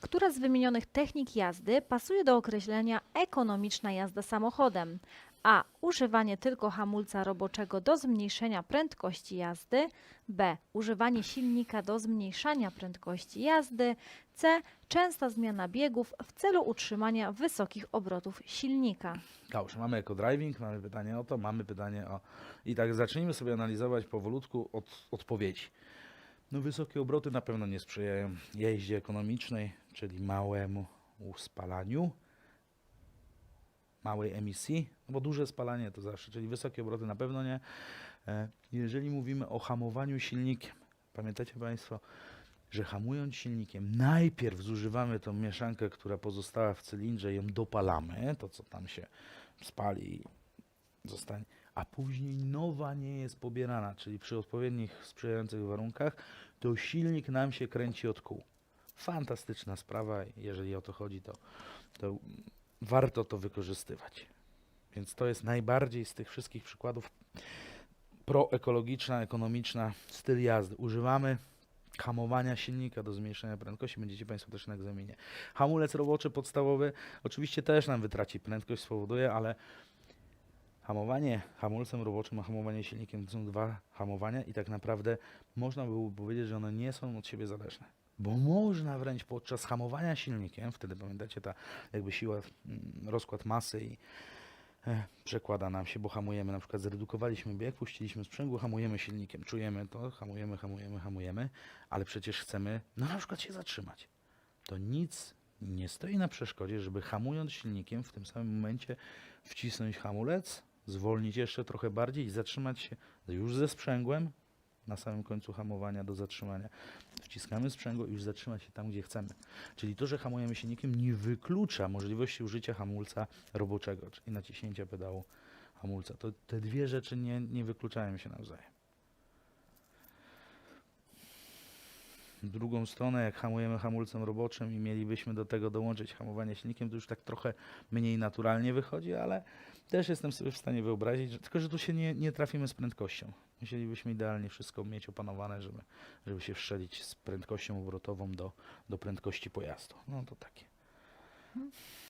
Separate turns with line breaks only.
Która z wymienionych technik jazdy pasuje do określenia ekonomiczna jazda samochodem? A. Używanie tylko hamulca roboczego do zmniejszenia prędkości jazdy. B. Używanie silnika do zmniejszania prędkości jazdy. C. Częsta zmiana biegów w celu utrzymania wysokich obrotów silnika.
Dobrze, mamy eco-driving, mamy pytanie o to, mamy pytanie o... I tak zacznijmy sobie analizować powolutku od odpowiedzi. No wysokie obroty na pewno nie sprzyjają jeździe ekonomicznej, czyli małemu spalaniu, małej emisji, no bo duże spalanie to zawsze, czyli wysokie obroty na pewno nie. E, Jeżeli mówimy o hamowaniu silnikiem, pamiętacie Państwo, że hamując silnikiem, najpierw zużywamy tą mieszankę, która pozostała w cylindrze, ją dopalamy, to co tam się spali zostanie, a później nowa nie jest pobierana, czyli przy odpowiednich sprzyjających warunkach, to silnik nam się kręci od kół. Fantastyczna sprawa, jeżeli o to chodzi, to, to warto to wykorzystywać. Więc to jest najbardziej z tych wszystkich przykładów proekologiczna, ekonomiczna styl jazdy. Używamy hamowania silnika do zmniejszenia prędkości. Będziecie Państwo też na egzaminie. Hamulec roboczy podstawowy oczywiście też nam wytraci prędkość, spowoduje, ale hamowanie hamulcem roboczym, a hamowanie silnikiem to są dwa hamowania i tak naprawdę można byłoby powiedzieć, że one nie są od siebie zależne. Bo można wręcz podczas hamowania silnikiem, wtedy pamiętacie ta jakby siła, mm, rozkład masy i e, przekłada nam się, bo hamujemy, na przykład zredukowaliśmy bieg, puściliśmy sprzęgło, hamujemy silnikiem, czujemy to, hamujemy, hamujemy, hamujemy, ale przecież chcemy, no na przykład się zatrzymać. To nic nie stoi na przeszkodzie, żeby hamując silnikiem w tym samym momencie wcisnąć hamulec, zwolnić jeszcze trochę bardziej i zatrzymać się już ze sprzęgłem na samym końcu hamowania do zatrzymania. Wciskamy sprzęgło i już zatrzymać się tam, gdzie chcemy. Czyli to, że hamujemy silnikiem nie wyklucza możliwości użycia hamulca roboczego, czyli naciśnięcia pedału hamulca. To te dwie rzeczy nie, nie wykluczają się nawzajem. Drugą stronę, jak hamujemy hamulcem roboczym i mielibyśmy do tego dołączyć hamowanie silnikiem, to już tak trochę mniej naturalnie wychodzi, ale też jestem sobie w stanie wyobrazić, że, tylko że tu się nie, nie trafimy z prędkością. Musielibyśmy idealnie wszystko mieć opanowane, żeby, żeby się wszczelić z prędkością obrotową do, do prędkości pojazdu. No to takie.